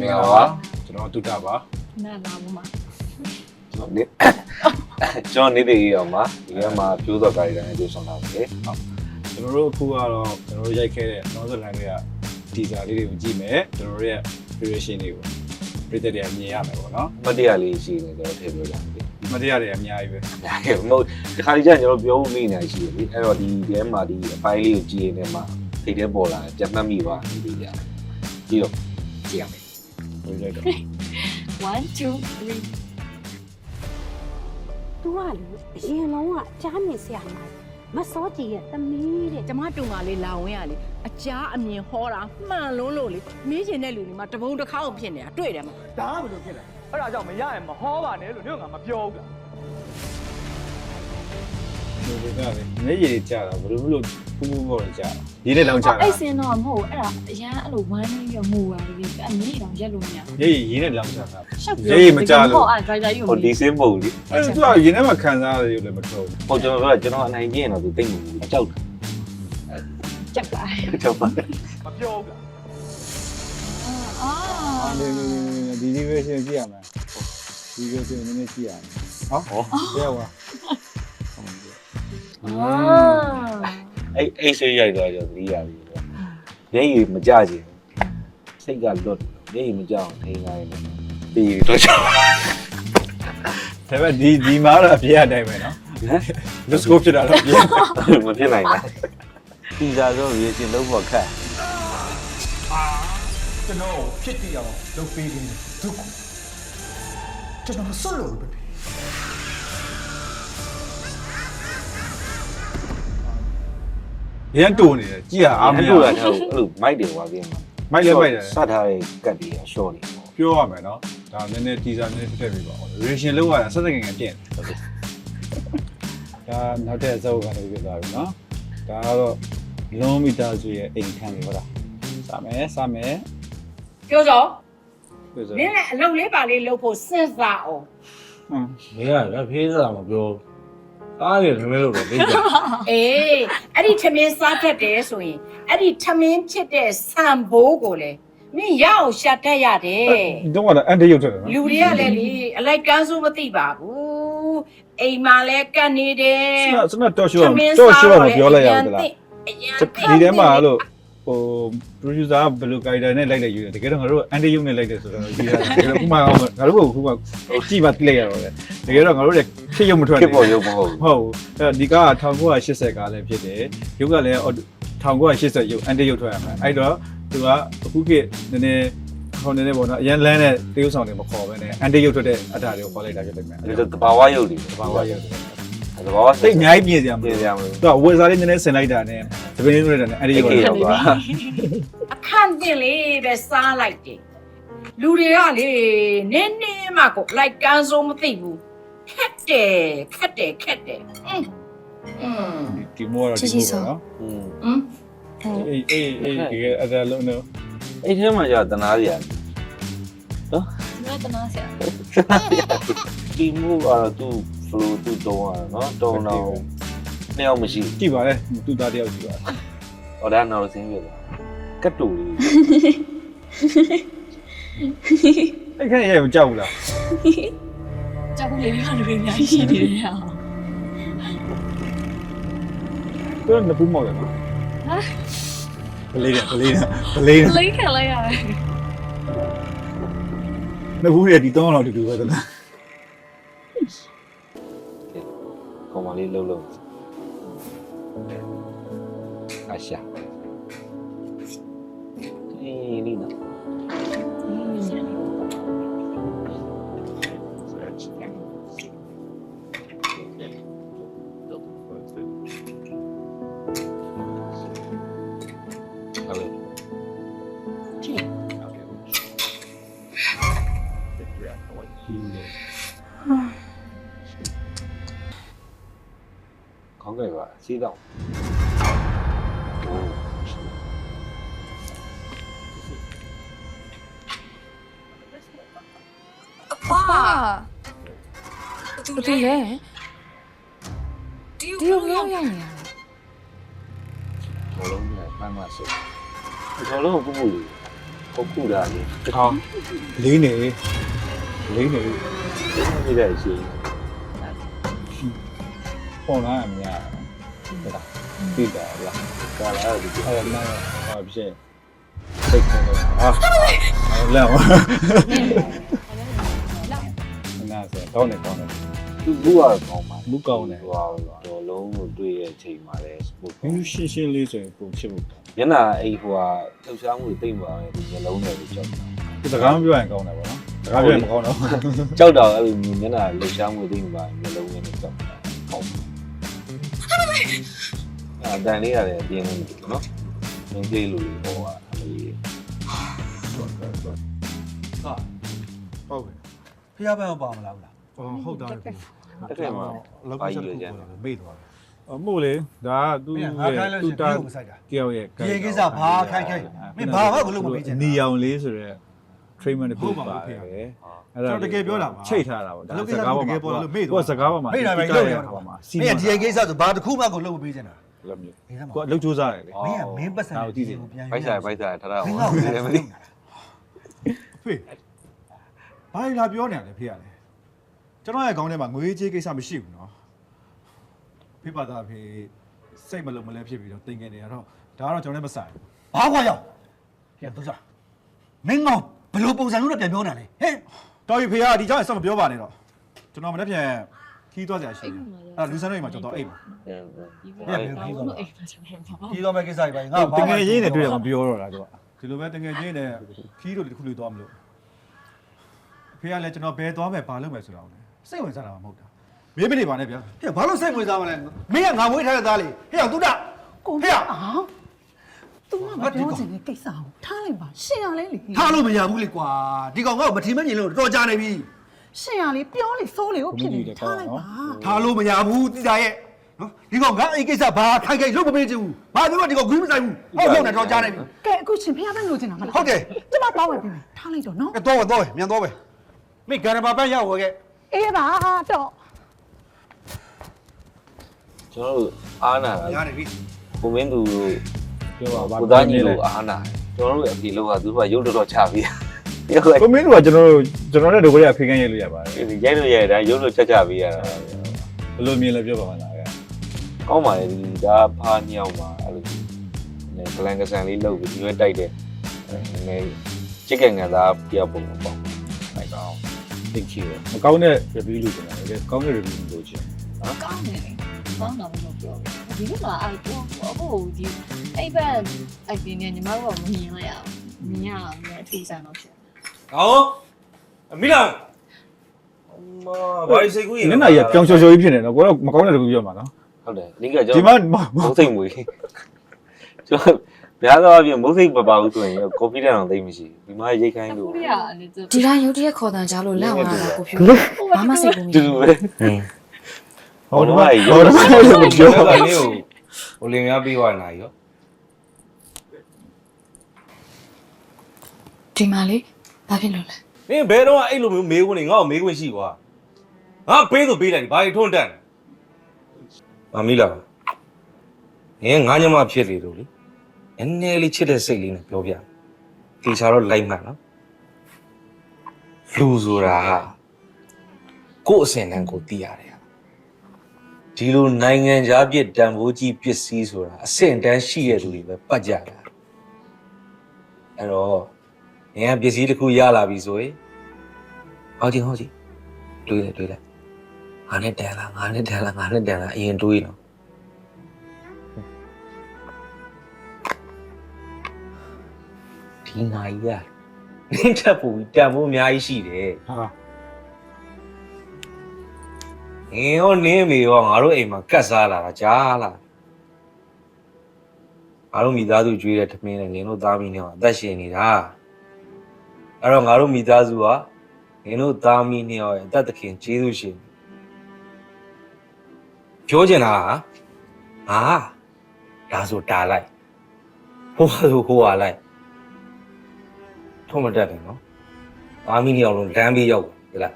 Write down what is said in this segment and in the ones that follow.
မင်္ဂလာပါကျွန်တော်တုတ္တပါနာလာဘူးမှာကျွန်တော်နေကျွန်တော်နေတဲ့ကြီးအောင်ပါဒီကမှာပြိုးတော့ကာရီတိုင်းနဲ့တွေ့ဆောင်တာပဲကျွန်တော်တို့အခုကတော့ကျွန်တော်တို့ရိုက်ခဲ့တဲ့နောဇလန်တွေကဒီဇာလေးတွေကိုကြည့်မယ်ကျွန်တော်တို့ရဲ့ creation တွေကိုပြည်သက်တွေကမြင်ရမယ်ပေါ့နော်မတ်တရလေးရှိနေတော့ထည့်ပြောကြတယ်မတရားတွေအများကြီးပဲ။ဒါကမဟုတ်ဒီခါကြီးကျကျွန်တော်ပြောဖို့မိနေရှိတယ်လေ။အဲ့တော့ဒီထဲမှာဒီအပိုင်းလေးကိုကြည့်ရင်လည်းမှထိတ်တဲ့ပေါ်လာတယ်ကြက်မှတ်မိပါနေပြီကြာ။ကြည့်တော့ကြည့်ရမယ် ပြောလိုက်တော့1 2 3သူကလေအရင်လုံးကကြားမြင်ဆရာမမစောကြည်ရဲ့သမီးတဲ့ကျမတူမလေးလာဝင်ရလေအကြားအမြင်ဟောတာမှန်လုံးလို့လေမင်းကျင်တဲ့လူတွေမှာတပုံတစ်ခါအောင်ဖြစ်နေတာတွေ့တယ်မဒါကဘယ်လိုဖြစ်လဲအဲ့ဒါကြောင့်မရရင်မဟောပါနဲ့လို့ညငါမပြောဘူးလား ဒီကလည်းမျက်ရည်ကျတာဘယ်လိုလို့ပူပူပေါ်နေကြတာဒီနဲ့လောင်းကြတာအဲ့စင်တော့မဟုတ်အဲ့ဒါအရန်အဲ့လိုဝမ်းနေရမူပါလေအမြင့်တော့ရက်လို့မရမျက်ရည်ရင်းနဲ့လောင်းကြတာရှောက်မျက်ရည်မကျလို့ဟုတ်အဲ့ driver ကြီး။ကိုဟိုဒီစင်းပုံလေအဲ့တော့သူကရင်းထဲမှာခံစားရတယ်လို့လည်းမထုတ်။ဟိုကျွန်တော်ပြောကျွန်တော်အနိုင်ကျင့်တော့သူတိတ်မဘူးကြောက်တယ်ကြက်ပါ။ကြောက်ပါမပြောဘူးလားအာဘူးဒီဒီ version ကြည့်ရမယ်ဒီ version နည်းနည်းကြည့်ရမယ်ဟောဟောပြောပါ အာ။အဲ့အဲ့ဆေးရိုက်တော့ကျွန်တော်သတိရပြီ။မျက်ရည်မကြချင်။စိတ်ကလွတ်မျက်ရည်မကြအောင်ထိန်းလိုက်တယ်။ပြီးတော့ကြောက်ဒါပေမဲ့ဒီဒီမှာတော့အပြည့်အတိုင်းပဲနော် let's go ဖြစ်တာတော့ပြည့်မဖြစ်နိုင်ဘူး။ဒီစားဆုံးရေရှင်လုံးပေါ်ခက်ကျွန်တော်ဖြစ်တည်အောင်လုပ်ပေးခြင်းဒုက္ခကျွန်တော်ဆွတ်လို့ပဲ ရန်တူနေတယ်ကြည့်ရ။အားမရအဲ့လိုကအဲ့လိုမိုက်တယ်ကွာပြင်မှာမိုက်လည်းမိုက်တယ်စတ်ထားတဲ့ကတ်တွေကရှော့နေပေါ့ပြောရမယ်နော်ဒါနည်းနည်း teaser နည်းနည်းထည့်ပေးပါဦး reaction လောက်ရတာဆက်စက်ငယ်ငယ်ပြင်ဒါနောက်ထပ်အစုပ်ကနေပြသွားပြီနော်ဒါကတော့လုံးမီတာစုရဲ့အိမ်ခန်းလေးဟုတ်လားစမယ်စမယ်ပြောတော့ပြောစမင်းလည်းအလုပ်လေးပါလေးလုပ်ဖို့စဉ်းစားအောင်ဟွန်းမင်းကလည်းဖေးစားမပြောအား ရလွယ်လို့တော့သိကြအေးအဲ့ဒီထမင်းစားတတ်တယ်ဆိုရင်အဲ့ဒီထမင်းဖြစ်တဲ့ဆံဘိုးကိုလေမင်းရအောင်ရှာတတ်ရတယ်တော့ကတော့အန်တရုပ်ထက်တယ်နော်လူတွေကလည်းလေအလိုက်ကန်းစိုးမသိပါဘူးအိမ်မှာလည်းကတ်နေတယ်စနစနတော့ရှော့တော့ရှော့မပြောလိုက်ရဘူးလားဒီထဲမှာလို့ ဟို producer ကဘယ်လို character နဲ့လိုက်လိုက်ယူတယ်တကယ်တော့ငါတို့အန်တရုပ်နဲ့လိုက်တယ်ဆိုတော့ဒီကတကယ်တော့ခုမှအောင်ငါတို့ကခုမှကြည့်ပါတိလိုက်ရတော့လေတကယ်တော့ငါတို့လည်းဖြစ်ရုံမထွက်ခစ်ပေါ်ရုပ်မဟုတ်ဘူးဟုတ်ဘူးအဲ့တော့ဒီကားက1980ကားလည်းဖြစ်တယ်ရုပ်ကလည်း1980ရုပ်အန်တရုပ်ထွက်ရမှာအဲ့တော့သူကအခုခေတ်နည်းနည်းဟိုနည်းနည်းပေါ့နော်အရင်လမ်းနဲ့တရုပ်ဆောင်တွေမခေါ်ဘဲနဲ့အန်တရုပ်ထွက်တဲ့အထာတွေကိုခေါ်လိုက်တာဖြစ်တယ်မြန်အဲ့ဒါတဘာဝရုပ်တွေဘာဝရုပ်တွေ သဘာဝစိတ်အများကြီးပြင်စရာမပြင်လိုစရာမလိုသူကဝယ်စားလေးနည်းနည်းဆင်လိုက်တာနဲ့သပင်းလေးတွေတာနဲ့အဲ့ဒီရော အခန့်တင်လေးပဲစားလိုက်တယ်လူတွေကလေနင်းနင်းမှကိုလိုက်ကန်းစိုးမသိဘူးခက်တယ်ခက်တယ်ခက်တယ်အင်းအင်းဒီမောတော့ဒီမောနော်อืมအင်းအေးအေးအေးဒီကအဒါလုံးနော်အဲ့ထဲမှာကြာတနာစရာနော်တနာစရာဒီမူကတော့သူ flow သူ့တုံးရတော့တုံးတော့နှစ်ယောက်မရှိကြည့်ပါလေသူ့သားတယောက်ကြည့်ပါဟောဒါနောက်ဆင်းပြသွားကတ်တူလေးအဲ့ခက်ရဲမကြောက်ဘူးလားကြောက်ဘူးလေပြလူတွေအများကြီးရှိနေတယ်ဟာသူကနဖူးမောက်တယ်နော်ပလေးတယ်ပလေးတယ်ပလေးတယ်လိမ့်ခံလိုက်ရတယ်နဖူးရဒီတော့တော့တူတူပဲသလား ကောင်မလေးလှုပ်လှုပ်အရှာ ပါဘာတူလဲဒီလိုမျိုးရောက်နေရဘောလုံးနဲ့မှန်မှဆိုဘောလုံးကိုပူပူလေးဟုတ်ခုတာလေဟောလေးနေလေးနေနေတဲ့ရှိပေါ်လာအများဟုတ်လားသိတာလားကာလာဒီအဲ့ဒါလည်းဟာဖြစ်စိတ်ခံတော့ဟာလာ နားဆိုကောင်းတယ်ကောင်းတယ်သူဘူးကတော့ကောင်းပါဘူးကောင်းတယ်ဟိုတော့လုံးကိုတွေ့ရဲ့အချိန်မှာလဲစပို့ဘင်းရှင်းရှင်းလေးဆိုရင်ပုံဖြစ်ဖို့ညနာအိဟိုဟာလှုပ်ရှားမှုတိတ်ပါပဲဒီမျိုးလုံးတွေကြောက်တာဒီစကားမပြောရင်ကောင်းတယ်ပေါ့နော်စကားပြောရင်မကောင်းတော့ကြောက်တော့အဲ့လိုမျိုးညနာလှုပ်ရှားမှုတိတ်ပါမျိုးလုံးတွေကြောက်တာကောင်းအဲ့တန်လေးရတယ်အပြင်းလို့နော်မင်းကြီးလူဟိုဟာအမေဟုတ်ကဲ့ ဖះပန်းပါမလားဘူးလားအော်ဟုတ်တာတက်ခဲ့မှာလောက်ဘာကြကြီးည့်လဲလို့ကျန်မေ့သွားတယ်အမို့လေဒါကသူ့မင်းငါခိုင်းရဲ့လို့သူရှိရင်တာပြုတ်မဆိုင်တာတယောက်ရဲ့ဒီကိစ္စဘာခိုင်းခိုင်းမင်းဘာမှမလုပ်မပေးချင်တာနီအောင်လေးဆိုရဲ treatment တစ်ခုဟုတ်ပါပါဘူးတဖေယ်ကျွန်တော်တကယ်ပြောတာပါချိတ်ထားတာပေါ့ဒါဘယ်လိုကိစစ္စကားပေါ်တကမှာယ်ပေါ်လို့မေ့သွား ကိုယ်စကားပေါ်မှာမေ့တာပဲတိလုပ်ကျရတဲ့တာပေါ်မှာစီမင်းမံဒီကိစ္စဆိုဘာတစ်ခုမှကိုလုပ်မပေးချင်တာလို့မျိုးမင်းကကိုယ်အလုပ်စူးစားတယ်လေ မင်းကမင်းပတ်စံဒါကိုသိတယ်ကိုပြန်ပိုက်စားပိုက်စားထားတာမင်းဟောကတယ်မသိဖေ ဘာလာပြောနေရလဲဖေရလဲကျွန်တော်ရဲ့ခေါင်းထဲမှာငွေကြေးကိစ္စမရှိဘူးနော်ဖေပါတာဖေစိတ်မလုံးမလဲဖြစ်ပြီးတော့တင်ငယ်နေရတော့ဒါကတော့ကျွန်တော်လည်းမဆိုင်ဘူးဘာခွာရောက်ဖေတော့စားမင်းကဘယ်လိုပုံစံမျိုးနဲ့ပြန်ပြောနေလဲဟဲ့တော်ပြီဖေကဒီကြောင့်ဆက်မပြောပါနဲ့တော့ကျွန်တော်မနေ့ပြန်ခီးသွားကြရရှိတယ်အဲ့လူစမ်းတွေမှာကျွန်တော်အိတ်ပါလို့အိမ်မှာကျွန်တော်ပါခီးသွားမဲ့ကိစ္စတွေပါငါတကယ်ရင်းနဲ့တွေ့ရမှာပြောတော့တာသူကဒီလိုပဲတကယ်ချင်းနဲ့ခီးတို့တစ်ခုလူသွားမလို့ ဖေကလည်းကျွန်တော်ဘယ်သွားမယ်ဘာလုပ်မယ်ဆိုတာကိုလည်းစိတ်ဝင်စားတာမှမဟုတ်တာမင်းမနေပါနဲ့ဗျာဟဲ့ဘာလို့စိတ်ဝင်စားမလဲမင်းကငါမွေးထားတဲ့သားလေးဟဲ့အောင်သူတကိုဖေဖေကအောင်သူကမပြောချင်တဲ့ကိစ္စကိုထားလိုက်ပါရှင်ရလဲလေထားလို့မရဘူးလေကွာဒီကောင်ကမထီမမြင်လို့တော်ကြနေပြီရှင်ရလေပြောလေစိုးလေကိုဖြစ်နေတယ်ထားလိုက်ပါထားလို့မရဘူးတိသားရဲ့နော်ဒီကောင်ကအဲ့ကိစ္စဘာခိုင်ခိုင်လုပ်မပေးချင်ဘူးဘာပြောဒီကောင်ဂွေးမဆိုင်ဘူးဟုတ်ဟုတ်နဲ့တော်ကြနေပြီကဲအခုရှင်ဖေကလည်းလိုချင်တာမလားဟုတ်တယ်ကျမတော့ဝယ်ပြီမယ်ထားလိုက်တော့နော်ကဲတော့ပဲတော့ပဲမြန်တော့ပဲ မိဂန္ဓဘာပန်းရောက်ဝယ်ခဲ့အေးပါတော့ကျွန်တော်တို့အားနာတာရနေပြီကိုမင်းသူတို့ပြောပါဘာကိုသားညီတို့အားနာကျွန်တော်တို့အပြေလို့ကသူတို့ကရုပ်တော်တော်ချပြီးရုပ်ကိုမင်းတို့ကကျွန်တော်တို့ကျွန်တော်နဲ့တို့ကဖေကန်းရေးလို့ရပါတယ်ရိုက်လို့ရိုက်တာရုပ်လို့ချက်ချပြီးရတာဘယ်လိုမြင်လဲပြောပါမလားကကောင်းပါလေဒီဒါဖားညောင်းပါအဲ့လိုနည်းကလန်ကဆန်လေးလုပ်ပြီးဒီရွက်တိုက်တယ်နည်းချစ်ကန်ကန်သားပြပုံပေါ့မိုက်ကော င်းသိချင်တယ်မကောင်းတဲ့ review လို့ကျွန်တော်လည်းကောင်းတဲ့ review လို့ချင်ကောင်းတယ်ကောင်းတာမလို့ပြောဒီလိုမှအဲ့တော့အခုဒီအဲ့ဘက်အဲ့ဒီနေညီမတို့ကမမြင်လိုက်ရဘူးမြင်ရအောင်အထူးဆန်းတော့ဖြစ်ဟောအမိလာမဘာစိတ်ကူးရင်နင်းနာကြီးပြောင်းချော်ချော်ကြီးဖြစ်နေတော့ကိုတော့မကောင်းတဲ့ review ပြောမှာနော်ဟုတ်တယ်ဒီကကျွန်ဒီတော်မှာမုတ်စိတ်မွေကျွန်တော် ဘယ်တော့အပြင်မုတ်စိတ်မပါဘူးဆိုရင် confidence တော့သိမရှိဘူးဒီမှာရိတ်ခိုင်းလို့ကိုရီးယားအဲ့ဒါဒီတိုင်းရုတ်တရက်ခေါ်တန်ကြားလို့လန့်သွားတာကိုဖြူဘာမှစိတ်ကူးမတူရတူဘူးပဲဟောတော့ဟောတော့မပြောပြောတာလေးကိုဟိုလင်များပြီးသွားနိုင်ရောဒီမှာလေဘာဖြစ်လို့လဲမင်းဘယ်တော့အဲ့လိုမျိုးမေးခွန်းနေငါ့ကိုမေးခွင့်ရှိကွာငါပေးဆိုပေးလိုက်ဘာကြီးထွန်းတန်မမီလာငင်းငါညမဖြစ်လေလို့လေ နည်းနည်းလေးချစ်တဲ့စိတ်လေးနဲ့ပြောပြတေချာတော့လိုက်မှန်နော်လူဆိုတာဟာကိုယ့်အစင်တန်းကိုသိရတယ်ဒီလိုနိုင်ငံခြားပြစ်တန်ဖိုးကြီးပစ္စည်းဆိုတာအစင်တန်းရှိတဲ့လူတွေပဲပတ်ကြတာအဲ့တော့ငင်းကပစ္စည်းတစ်ခုရလာပြီဆိုရင်ဟောကြည့်ဟောကြည့်တွေးလိုက်တွေးလိုက်ငါနဲ့တန်လားငါနဲ့တန်လားငါနဲ့တန်လားအရင်တွေးနော် ဒီနိုင်ရနင်းချက်ပူတန်ဖို့အများကြီးရှိတယ်ဟာငင်းရောနင်းမေရောငါတို့အိမ်မှာကတ်စားလာတာကြားလားငါတို့မိသားစုကျွေးတဲ့ထမင်းနဲ့နင်တို့သားမီးနဲ့အသက်ရှင်နေတာအဲ့တော့ငါတို့မိသားစုကနင်တို့သားမီးနဲ့ရဲ့အသက်သခင်ကျေးဇူးရှင်ပြောချင်တာကဟာဒါဆိုတားလိုက်ဟိုဟာဆိုဟိုဟာလိုက် ထုံးမတက်တယ်နော်သားမီးနဲ့အောင်လို့လမ်းဘေးရောက်ပြီလား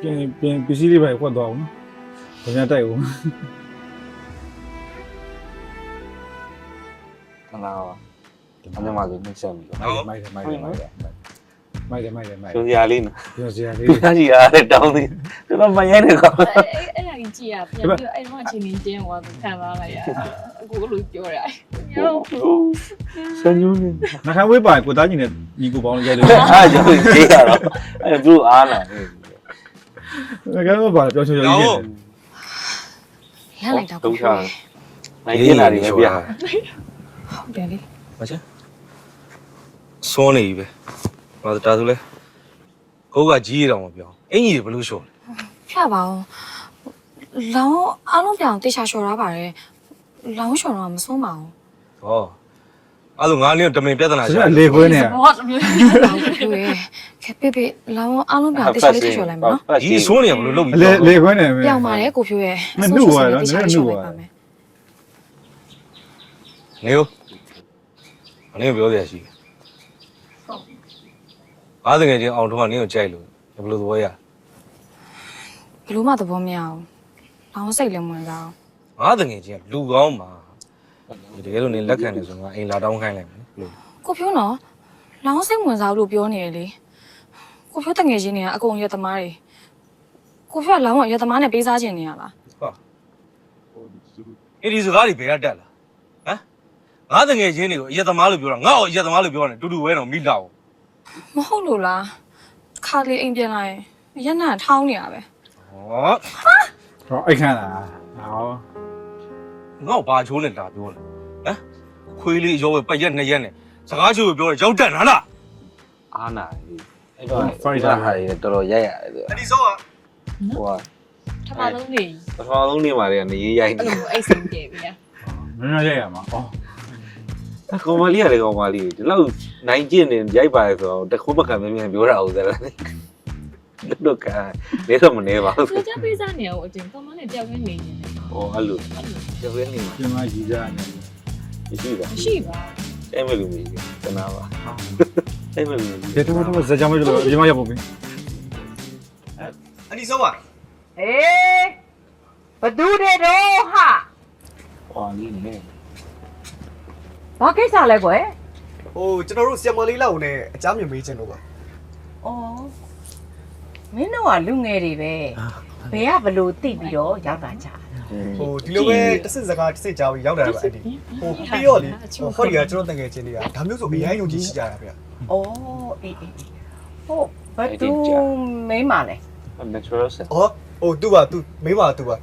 ပြင်ပြင်ပစ္စည်းလေးပဲခွက်သွားအောင်နော်ဘယ်များတိုက်ဦးခဏပါအမြမဆိုနှိမ့်ဆက်ပြီးတော့မိုက်တယ်မိုက်တယ်မိုက်တယ်မိုက်တယ်မိုက်တယ်မိုက်တယ်ကျွန်းစရာလေးနော်ပြောစရာလေးပြားကြီးအားတဲ့တောင်းသေးကျွန်တော်မရိုင်းနေကောအဲ့ အဲ့ဒါကြီးကြည့်ရပြန်ပြီးအဲ့တော့အချင်းချင်းတင်းသွားသူခံသွားလိုက်ရအခုလိုပြောရတယ်ညောစညူးနေနှခမ်းဝေးပါကိုသားညီနဲ့ညီကိုပေါင်းရိုက်လို့အားကြောင့်ရေးရတော့အဲ့သူအားလာနေနှခမ်းဝေးပါပြောချင်ချင်ကြီးနေလန့်လိုက်တာဒုကိုက္ခဖြိုးနိုင်ပြလာတယ်ပဲဗျာဟုတ်တယ်လေမချစွန်းနေပြီပဲဘာဒါဆိုလဲကိုကကြီးရတော့မပြောအင်ကြီးဘလို့ရှော့ဖြတ်ပါအောင် လောင်းအားလုံးပြောင်တေချာလျှော်ရပါတယ်လောင်းလျှော်တော့မဆုံးပါဘူးဟောအဲ့လိုငါနင်းတမင်ပြဿနာဆိုရှာတော့လေခွဲနေဘောတမျိုးဟုတ်ကဲ့ခဲပေးပေးလောင်းအားလုံးပြောင်တေချာလေးထည့်လျှော်လိုက်မယ်နော်ကြီးစွန်းနေရဘလို့လုပ်ပြီးလေလေခွဲနေမယ်ပြောင်းပါတယ်ကိုဖြိုးရဲ့မနှုတ်ပါတော့နည်းနည်းနှုတ်ပါနေဦးအနည်းပြောစရာရှိတယ်အားတကယ်ချင်းအောင်ထုံးကနင်းကိုကြိုက်လို့ဘလို့သဘောရဘလို့မှသဘောမရအော င်လောင်းစိတ်လည်းမဝင်စားအောင်ငါတကယ်ချင်းလူကောင်းမှာတကယ်လို့နင်းလက်ခံနေဆိုငါအိမ်လာတောင်းခိုင်းလိုက်မယ်လို့ကိုဖြိုးနော်လောင်းစိတ်မဝင်စားဘူးလို့ပြောနေရလေကိုဖြိုးတငယ်ချင်းတွေကအကုန်ရက်သမားတွေကိုဖြိုးကလောင်းကရက်သမားနဲ့ပေးစားခြင်းနေရလားအဲ့ဒီစကားတွေဘယ်ကတက်လာဟမ်ငါတကယ်ချင်းတွေကိုအရက်သမားလို့ပြောတာငါ့ကိုအရက်သမားလို့ပြောတယ်တူတူပဲတော့မိလောက်မဟုတ်လို့လားခါလေးအိမ်ပြန်လာရင်ရက်နာထောင်းနေရပဲဟော ဟောအိတ်ခမ်းလားဟောငါ့ကိုဘာချိုးနေတာပြောလဲဟမ်ခွေးလေးရောပဲပတ်ရက်နှစ်ရက်နဲ့စကားချိုးပြောတယ်ရောက်တက်လားလားအားနာလေးအဲ့တော့ဖိုက်တာဟာရတော်တော်ရိုက်ရတယ်သူအဲ့ဒီစောကဟိုကထမလုံးနေပထမဆုံးနေမှာလေနေရိုက်အဲ့နေလိုအိတ်စိမ်ပြေပြီမင်းတို့ရိုက်ရမှာဩကောင်မလေးရတယ်ကောင်မလေးဒီလောက်နိုင်ကျင်နေရိုက်ပါလေဆိုတော့တခုမခံမမြန်ပြောတာဟုတ်သလား တော့ကနေတော့မနေပါဘူးဆိုကြပေးစားနေအောင်အတင်ကမနဲ့တယောက်နဲ့နေနေတယ်ဟောအဲ့လိုကျောင်းရင်းနေမှာပြင်မကြီးကြနေမရှိပါမရှိပါအဲ့မလို့မရှိတနာပါအဲ့မလို့မရှိတယ်တော်တော်ဇာကြောင်မလို့ပြင်မရပုံပြီအဲ့ဒီစောကအေးဘဒူတဲ့တော့ဟာဟောလေးနေဘာကိစ္စလဲကွယ်ဟိုကျွန်တော်တို့ဆီယမလေးလောက်နဲ့အကြမ်းမြင်မေးချင်လို့ပါဩ မင်းတို့ကလူငယ်တွေပဲဘယ်ကဘလို့တိပြီးတော့ရောက်တာကြဟိုဒီလိုပဲတစ်စစ်စကားတစ်စစ်ကြောင်းရောက်တာပါအဲ့ဒီဟိုပြီးတော့လေဟိုဟောဒီကကျွန်တော်တငယ်ချင်းတွေကဒါမျိုးဆိုအရင်ယုံကြည်ရှိကြတာဗျဩအေးအေးဟုတ်ဘဒူမိမလဲ natural set ဩဟိုသူ့ပါသူမိမသူ့ပါ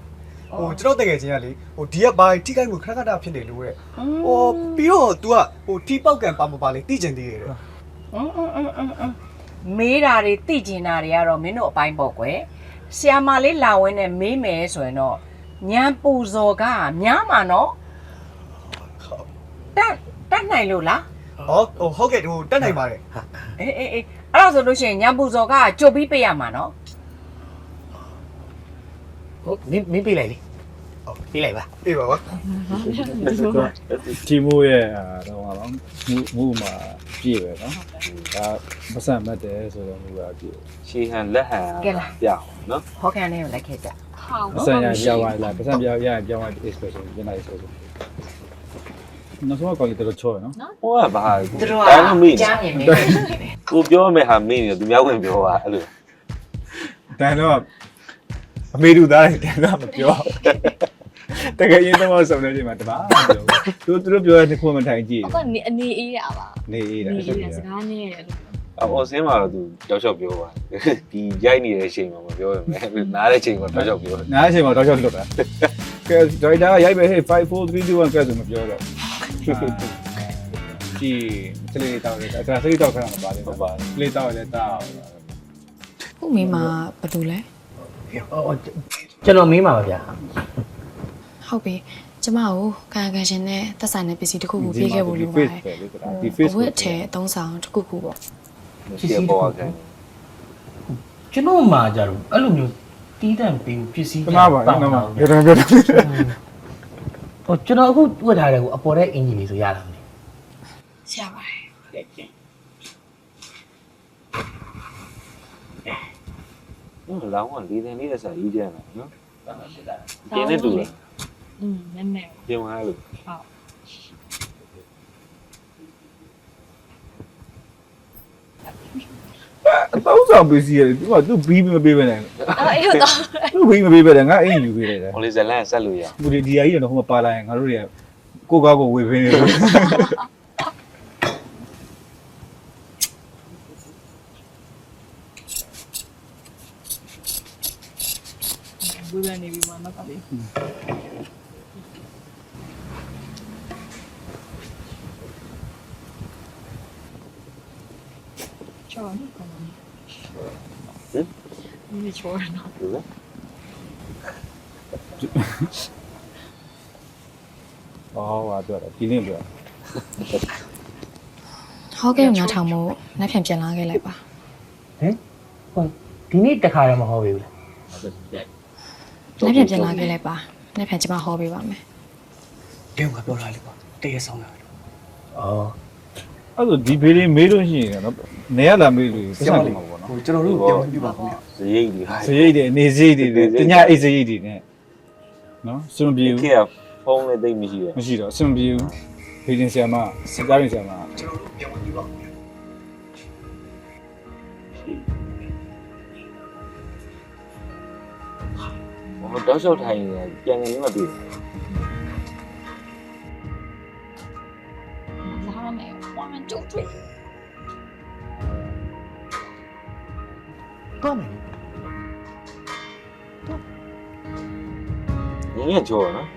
ဟိုကျွန်တော်တငယ်ချင်းကလေဟိုဒီကဘာထိခိုက်မှုခဏခဏဖြစ်နေလို့တဲ့ဟိုပြီးတော့ तू ကဟိုထိပေါက်ကန်ပါမပါလေတိကျင်သေးတယ်အင်းအင်းအင်းအင်းအင်း မေးတာတွေသိကျင်တာတွေကတော့မင်းတို့အပိုင်းပေါ့ကွယ်ဆီယာမလေးလာဝင်းနဲ့မေးမယ်ဆိုရင်တော့ညံပူဇော်ကများမှာနော်တက်တက်နိုင်လို့လားဟောဟိုဟုတ်ကဲ့ဟိုတက်နိုင်ပါတယ်အေးအေးအေးအဲ့ဒါဆိုလို့ရှိရင်ညံပူဇော်ကကြုတ်ပြီးပေးရမှာနော်ဟုတ်မင်းမင်းပြေးလိုက်လေ ဟုတ်ပြေးလိုက်ပါပြေးပါကွာတီမိုးရဲ့တော့ဟာတော့မူမူမှာပြည့်ပဲနော်ဒါမဆန်မတ်တယ်ဆိုတော့မူကပြည့်ရှေးဟန်လက်ဟန်ပြအောင်နော်ဟောကန်လေးကိုလိုက်ခဲ့ကြဟောင်းမဆန်ရပြောင်းသွားလားမဆန်ပြောင်းရပြောင်းသွား expression ပြန်လိုက်ဆိုဆိုနောက်ဆုံးကောက်ရတော့ချောရနော်ဟိုကဘာသူတို့ဒါမှမင်းကကြားမြင်နေကိုပြောမဲ့ဟာမင်းနေသူများဝင်ပြောပါအဲ့လိုတန်တော့အမေတို့သားတန်တော့မပြော တကယ်ရင်တော့ဆုံးနေချိန်မှာတပါသူသူတို့ပြောတဲ့ခုမှထိုင်ကြည့်အခုကနေအနေအေးရပါနေအေးတာနေအဲ့အေးရစဒါကားနဲ့အဲ့လိုအော်ဆင်းမှာတော့သူတောက်လျှောက်ပြောပါဒီရိုက်နေတဲ့အချိန်မှာမပြောရမယ်နားတဲ့အချိန်မှာတောက်လျှောက်ပြောနားအချိန်မှာတော့ချောလွတ်တာကဲဒိုင်တာရိုက်ပဲဟေး5 4 3 2 1ကဲဆိုမပြောတော့ကြည့်စလေးတောက်တယ်အဲ့ဒါစလေးတောက်ခါမှာပါလေဟုတ်ပါစလေးတောက်လည်းတောက်ဟုတ်မင်းမဘာလို့လဲဟိုကျွန်တော်မေးမှာပါဗျာ ဟုတ်ပြီကျမကိုခံခံရှင်နဲ့သက်ဆိုင်တဲ့ပစ္စည်းတစ်ခုခုပေးခဲ့ဖို့လိုပါတယ်ဒီဟို face အဝတ်အထည်အသုံးဆောင်တစ်ခုခုပေါ့ရှေ့ပေါ်ကကျွန်တော်မှကြတော့အဲ့လိုမျိုးတီးတန့်ပေးပစ္စည်းတမပါနော်မပြောတယ်ပြောတယ်ဟိုကျွန်တော်အခုဝတ်ထားတယ်ကိုအပေါ်တဲ့အင်ဂျင်လေးဆိုရတာမလဲဆရာပါတယ်ဟိုလောင်းကလေးတန်းလေးအစားရေးကြရမှာနော်ပြင်းနေတူလား อืมနည်းနည်းပြင်သွားလို့ဟုတ်အတော့ဆောင်ပေးစီရတယ်သူကသူဘီးမပေးပဲနဲ့အဲ့ဟုတ်တော့သူဘီးမပေးပဲနဲ့ငါအိမ်ယူပေးလိုက်တယ်ဟိုလေးဇလန်ဆက်လို့ရဘူးဒီဒီအကြီးတော့ဟိုမှာပါလာရင်ငါတို့တွေကကိုကောက်ကိုဝေဖင်းနေတယ်ဝေးနေပြီမှာမကလေး ချောင်းကောင်းဟမ်ဒီချောင်းနော်ဟုတ်လားဟောဟာပြောတယ်ဒီနေ့ပြောဟောကိန်းကိုနားထောင်မို့လက်ဖြန်ပြန်လာခဲ့လိုက်ပါဒီနေ့တခါတော့မဟုတ်ဘူးလားလက်ဖြန်ပြန်လာခဲ့လိုက်ပါလက်ဖြန်ကျမဟောပေးပါမယ်လင်းကပြောထားလိုက်ပါတည့်ရဆောင်ရတယ်အော် အဲ့ဒါဒီဘေးလေးမေးလို့ရှိရင်နော်နေရလာမေးလို့ပတ်စံမှာပေါ့နော်ဟိုကျွန်တော်တို့ပြောပြပါဦးဗျာဇရိတ်တွေဟာစရိတ်တွေအနေစရိတ်တွေတညအိတ်စရိတ်တွေနဲ့နော်စံပြေခေတ်ကဖုန်းလည်းသိမ့်မရှိရမရှိတော့စံပြေဖေးတင်ဆရာမစကားရင်ဆရာမကျွန်တော်တို့ပြောပြပါဦးဗျာဟိုတော့ရှောက်ထိုင်နေပြန်နေမှပြီလာ 1 2 3တော့မယ်ငင်းရကြောနော်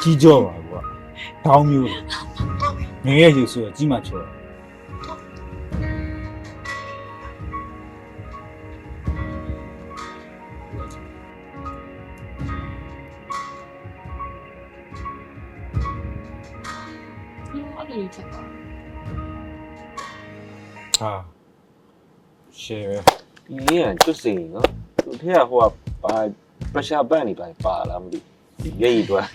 ကြီးကြောပါကွာတောင်းမျိုးငငယ်ရေဆိုကြီးမှချော ဒီမှာလေးချက်တော့ဟာရှယ်ပဲဒီငင်းကကျွတ်စိန်နော်သူထက်ကဟိုကပါ pressure band နေပါပါလားမသိဘူးရိတ်သွား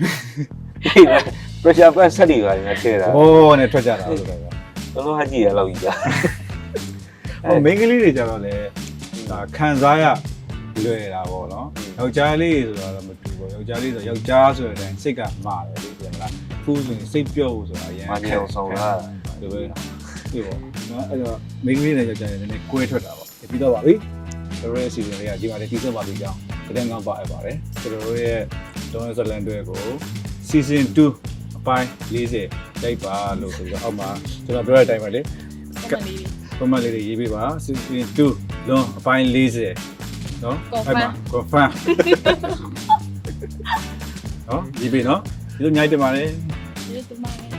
pressure band ဆက်တွေပါနေထဲတာဟောနဲ့ထွက်ကြတာလို့ပဲတော့တော့ဟာကြည့်ရလောက်ကြီးကြာဟိုမိန်းကလေးတွေကြတော့လေဒါခံစားရလွယ်တာပေါ့နော်ယောက်ျားလေးဆိုတော့မတူဘူးယောက်ျားလေးဆိုယောက်ျားဆိုတဲ့အတိုင်းစိတ်ကမှားတယ် လေပြန်လားခုဆိုရင်စိတ်ပြုတ်ဆိုတာအရင်မနေအောင်ဆောင်လာဒီပဲဒီပေါ့နော်အဲ့တော့မိန်းကလေးနဲ့ယောက်ျားလေးနည်းနည်းကွဲထွက်တာပေါ့ပြီးတော့ပါပြီကျွန်တော်ရဲ့အစီအစဉ်လေးကဒီမှာလေးတီးဆက်ပါပြီကြောင်းကတဲ့ငေါပါရပါတယ်ကျွန်တော်ရဲ့ဒေါ်ဇလန်တွေကို season 2အပိုင်း40တိုက်ပါလို့ဆိုတော့အောက်မှာကျွန်တော်ပြောတဲ့အတိုင်းပါလေပုံမှန်လေးပုံမှန်လေးတွေရေးပေးပါ season 2လွန်အပိုင်း40နော် Confirm မှာ confirm နော်ရေးပေးနော်ဒီလိုညိုက်တယ်ပါလေ the my